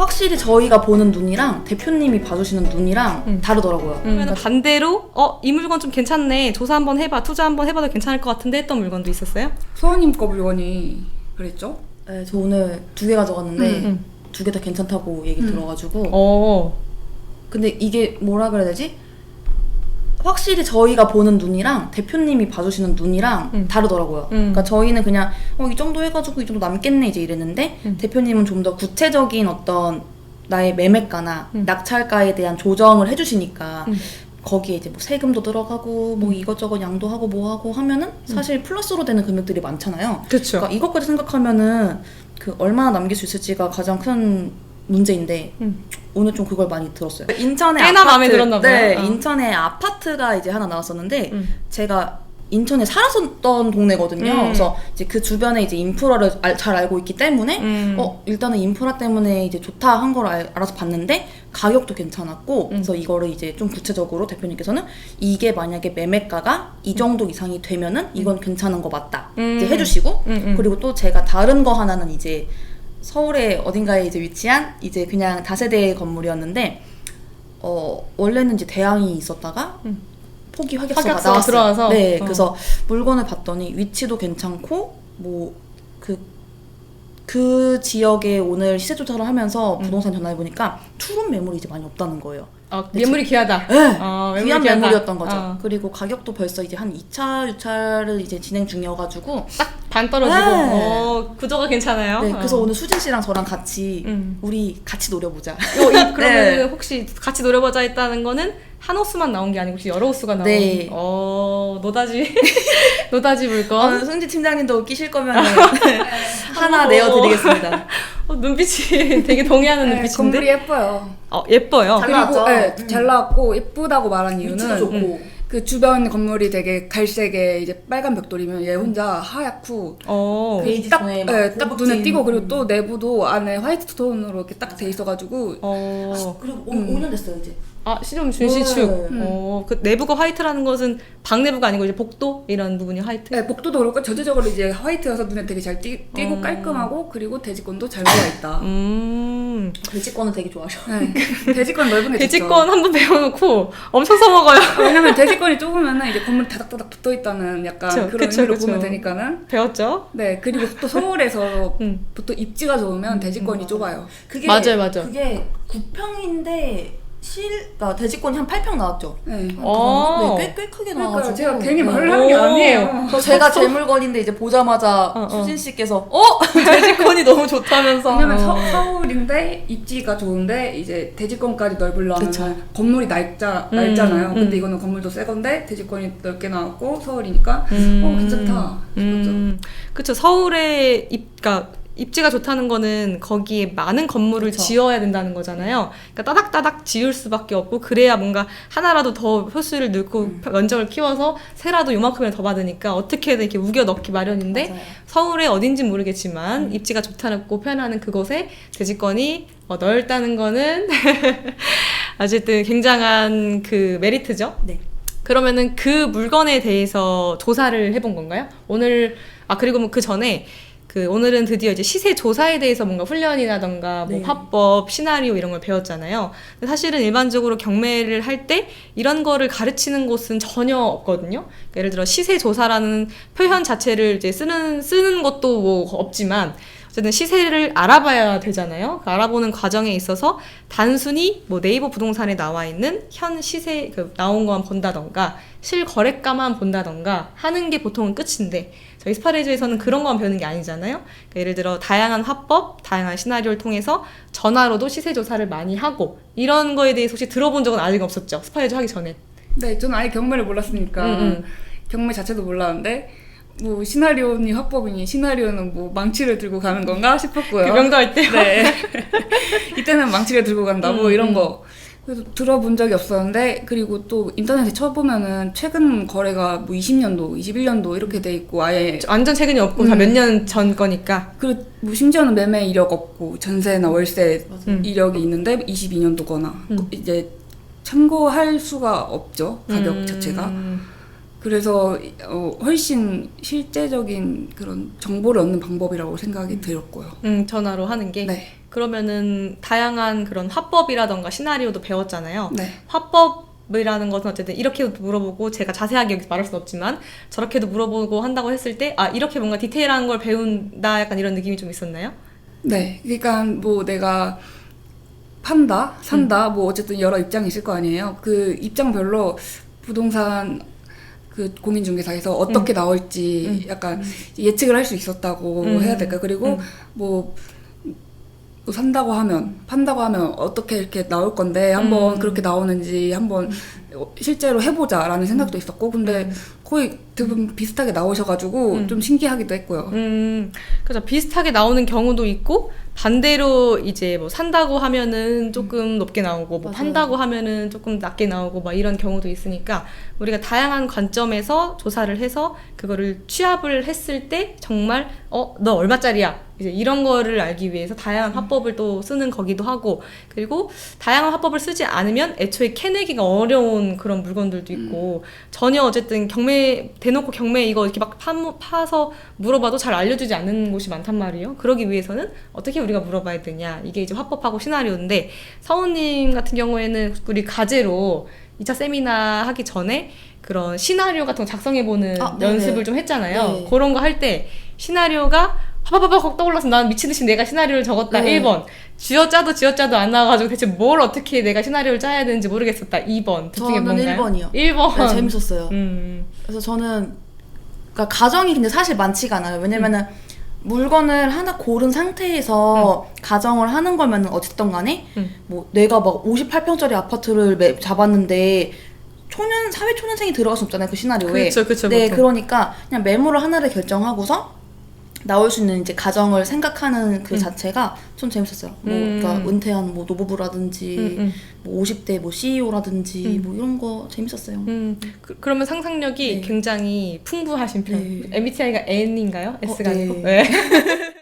확실히 저희가 보는 눈이랑 대표님이 봐주시는 눈이랑 음. 다르더라고요. 그러면 반대로 어 이 물건 좀 괜찮네 조사 한번 해봐 투자 한번 해봐도 괜찮을 것 같은데 했던 물건도 있었어요? 소원님 거 물건이 그랬죠? 네, 저 오늘 두 개 가져갔는데 음. 두개 다 괜찮다고 얘기 음. 들어가지고 어 근데 이게 뭐라 그래야 되지? 확실히 저희가 보는 눈이랑 대표님이 봐주시는 눈이랑 음. 다르더라고요. 음. 그러니까 저희는 그냥 어, 이 정도 해가지고 이 정도 남겠네 이제 이랬는데 음. 대표님은 좀 더 구체적인 어떤 나의 매매가나 음. 낙찰가에 대한 조정을 해주시니까 음. 거기에 이제 뭐 세금도 들어가고 뭐 이것저것 양도 하고 뭐 하고 하면은 사실 플러스로 되는 금액들이 많잖아요. 그렇죠. 그러니까 이것까지 생각하면은 그 얼마나 남길 수 있을지가 가장 큰 문제인데 음. 오늘 좀 그걸 많이 들었어요. 인천에 꽤나 마음에 들었나 봐요. 네, 어. 인천에 아파트가 이제 하나 나왔었는데 음. 제가 인천에 살았었던 동네거든요. 음. 그래서 이제 그 주변에 이제 인프라를 알- 잘 알고 있기 때문에 음. 어 일단은 인프라 때문에 이제 좋다 한 걸 알아서 봤는데 가격도 괜찮았고 음. 그래서 이거를 이제 좀 구체적으로 대표님께서는 이게 만약에 매매가가 이 정도 이상이 되면은 이건 괜찮은 거 맞다 음. 이제 해주시고 음, 음. 그리고 또 제가 다른 거 하나는 이제 서울에 어딘가에 이제 위치한 이제 그냥 다세대 건물이었는데 어 원래는 이제 대항이 있었다가 음. 포기 확약서가 확약서가 나왔어요. 들어와서? 네, 어. 그래서 물건을 봤더니 위치도 괜찮고 뭐그 그 지역에 오늘 시세 조사를 하면서 음. 부동산 전화해 보니까 투룸 매물이 이제 많이 없다는 거예요. 어, 매물이 귀하다. 네. 어, 매물이 귀한 귀하다. 매물이었던 거죠. 어. 그리고 가격도 벌써 이제 한 2차 유찰을 이제 진행 중이어가지고 반 떨어지고 네. 어, 구조가 괜찮아요. 네, 그래서 어. 오늘 수진 씨랑 저랑 같이 음. 우리 같이 노려보자. 요, 이, 그러면 네. 혹시 같이 노려보자 했다는 거는 한 호수만 나온 게 아니고 혹시 여러 호수가 나온 네. 어 노다지 노다지 어, 물건 승지 팀장님도 끼실 거면 하나 어. 내어드리겠습니다. 어, 눈빛이 되게 동의하는 네, 눈빛인데 건물이 예뻐요. 어, 예뻐요 잘 그리고 나왔죠? 네, 음. 잘 나왔고 예쁘다고 말한 위치도 이유는 좋고. 그 주변 건물이 되게 갈색에 이제 빨간 벽돌이면 얘 혼자 하얗고 어, 베이지 딱, 톤에 막 네, 딱 고급진. 눈에 띄고 그리고 또 내부도 안에 화이트 톤으로 이렇게 딱 돼 있어가지고 어. 그리고 오, 음. 5년 됐어요 이제. 아 실험 준시축 네. 어, 그 내부가 화이트라는 것은 방 내부가 아니고 이제 복도 이런 부분이 화이트 네, 복도도 그렇고 전체적으로 이제 화이트여서 눈에 되게 잘 띄, 띄고 음. 깔끔하고 그리고 대지권도 잘 나와 있다. 음 배치권은 되게 좋아하셔. 네, 대지권 넓은 게 돼지권 한번 배워놓고 엄청 써먹어요 좋죠. 왜냐면 대지권이 좁으면은 이제 건물 다닥다닥 붙어 있다는 약간 그쵸, 그런 그쵸, 의미로 그쵸. 보면 되니까는 배웠죠 네 그리고 또 서울에서 음. 보통 입지가 좋으면 대지권이 좁아요. 그게 맞아요, 맞아요. 그게 9평인데 실, 그러니까 대지권이 한 8평 나왔죠. 네. 어. 네, 꽤, 꽤 크게 그러니까 나와가지고. 제가 괜히 네. 말을 하는 게 오. 아니에요. 저 제가 제 물건인데 이제 보자마자 어, 어. 수진 씨께서 어 대지권이 너무 좋다면서. 왜냐면 어. 서, 서울인데 입지가 좋은데 이제 대지권까지 넓으려면 그쵸. 건물이 낡자, 음, 낡잖아요. 음. 근데 이거는 건물도 새 건데 대지권이 넓게 나왔고 서울이니까 음. 어 괜찮다 싶었죠. 음, 그쵸. 서울의 입, 그러니까 입지가 좋다는 거는 거기에 많은 건물을 그쵸. 지어야 된다는 거잖아요. 그러니까 따닥따닥 지을 수밖에 없고 그래야 뭔가 하나라도 더 효수를 넣고 음. 면적을 키워서 새라도 요만큼이나 더 받으니까 어떻게든 이렇게 우겨 넣기 마련인데 맞아요. 서울의 어딘진 모르겠지만 음. 입지가 좋다고 표현하는 그곳에 대지권이 뭐 넓다는 거는 어쨌든 굉장한 그 메리트죠. 네. 그러면은 그 물건에 대해서 조사를 해본 건가요? 오늘 아 그리고 뭐 그 전에 그 오늘은 드디어 이제 시세 조사에 대해서 뭔가 훈련이라던가 뭐 네. 화법, 시나리오 이런 걸 배웠잖아요. 근데 사실은 일반적으로 경매를 할 때 이런 거를 가르치는 곳은 전혀 없거든요. 그러니까 예를 들어 시세 조사라는 표현 자체를 이제 쓰는 쓰는 것도 뭐 없지만 어쨌든 시세를 알아봐야 되잖아요. 그 알아보는 과정에 있어서 단순히 뭐 네이버 부동산에 나와 있는 현 시세 그 나온 것만 본다던가 실거래가만 본다던가 하는 게 보통은 끝인데 저희 스파레즈에서는 그런 것만 배우는 게 아니잖아요. 그러니까 예를 들어 다양한 화법, 다양한 시나리오를 통해서 전화로도 시세 조사를 많이 하고 이런 거에 대해서 혹시 들어본 적은 아직 없었죠. 스파레즈 하기 전에. 네, 저는 아예 경매를 몰랐으니까 음, 음. 경매 자체도 몰랐는데 뭐 시나리오니 화법이니 시나리오는 뭐 망치를 들고 가는 건가 싶었고요. 그 명도 할 때. 네. 이때는 망치를 들고 간다 뭐 음, 이런 음. 거. 그래서 들어본 적이 없었는데 그리고 또 인터넷에 쳐보면은 최근 거래가 뭐 20년도, 21년도 이렇게 돼 있고 아예 완전 최근이 없고 다 음. 몇년 전 거니까. 그리고 뭐 심지어는 매매 이력 없고 전세나 월세 맞아요. 음. 이력이 있는데 22년도거나 음. 이제 참고할 수가 없죠 가격 음. 자체가 그래서 어, 훨씬 실제적인 그런 정보를 얻는 방법이라고 생각이 들었고요. 음, 전화로 하는 게. 네. 그러면은 다양한 그런 화법이라던가 시나리오도 배웠잖아요. 네. 화법 이라는 것은 어쨌든 이렇게도 물어보고 제가 자세하게 여기서 말할 수는 없지만 저렇게도 물어보고 한다고 했을 때 아 이렇게 뭔가 디테일한 걸 배운다 약간 이런 느낌이 좀 있었나요? 네. 그러니까 뭐 내가 판다, 산다, 뭐 어쨌든 여러 입장이 있을 거 아니에요. 그 입장별로 부동산 그 공인중개사에서 어떻게 나올지 약간 예측을 할 수 있었다고 음. 해야 될까. 그리고 음. 뭐, 뭐 산다고 하면 판다고 하면 어떻게 이렇게 나올 건데 한번 음. 그렇게 나오는지 한번 실제로 해보자라는 생각도 있었고 근데 거의 대부분 비슷하게 나오셔가지고 음. 좀 신기하기도 했고요. 음, 그래서 비슷하게 나오는 경우도 있고 반대로 이제 뭐 산다고 하면은 조금 높게 나오고 뭐 맞아요. 판다고 하면은 조금 낮게 나오고 막 이런 경우도 있으니까 우리가 다양한 관점에서 조사를 해서 그거를 취합을 했을 때 정말 어 너 얼마짜리야 이제 이런 거를 알기 위해서 다양한 화법을 또 쓰는 거기도 하고 그리고 다양한 화법을 쓰지 않으면 애초에 캐내기가 어려운 그런 물건들도 있고 전혀 어쨌든 경매 대놓고 경매 이거 이렇게 막 파, 파서 물어봐도 잘 알려주지 않는 곳이 많단 말이에요. 그러기 위해서는 어떻게 우리가 물어봐야 되냐 이게 이제 화법하고 시나리오인데 서우님 같은 경우에는 우리 과제로 2차 세미나 하기 전에 그런 시나리오 같은 거 작성해보는 아. 연습을 좀 했잖아요. 네. 그런 거 할 때 시나리오가 파파파박 떠올라서 난 미친듯이 내가 시나리오를 적었다. 네. 1번. 쥐어짜도 쥐어짜도 안 나와가지고 대체 뭘 어떻게 내가 시나리오를 짜야 되는지 모르겠었다. 2번. 둘 중에 저는 뭔가요? 1번이요. 1번. 네, 재밌었어요. 음. 그래서 저는 그러니까 가정이 근데 사실 많지가 않아요. 왜냐면은 물건을 하나 고른 상태에서 가정을 하는 거면 어쨌든 간에 음. 뭐 내가 막 58평짜리 아파트를 매- 잡았는데 초년 사회 초년생이 들어갈 수 없잖아요 그 시나리오에. 그렇죠, 그렇죠. 네, 보통. 그러니까 그냥 매물을 하나를 결정하고서 나올 수 있는 이제 가정을 생각하는 그 음. 자체가 좀 재밌었어요. 뭐 음. 그러니까 은퇴한 뭐 노부부라든지 음, 음. 뭐 50대 뭐 CEO라든지 음. 뭐 이런 거 재밌었어요. 음, 그, 그러면 상상력이 네. 굉장히 풍부하신 편. 네. MBTI가 N인가요? 어, S가 아니고? 네. 네.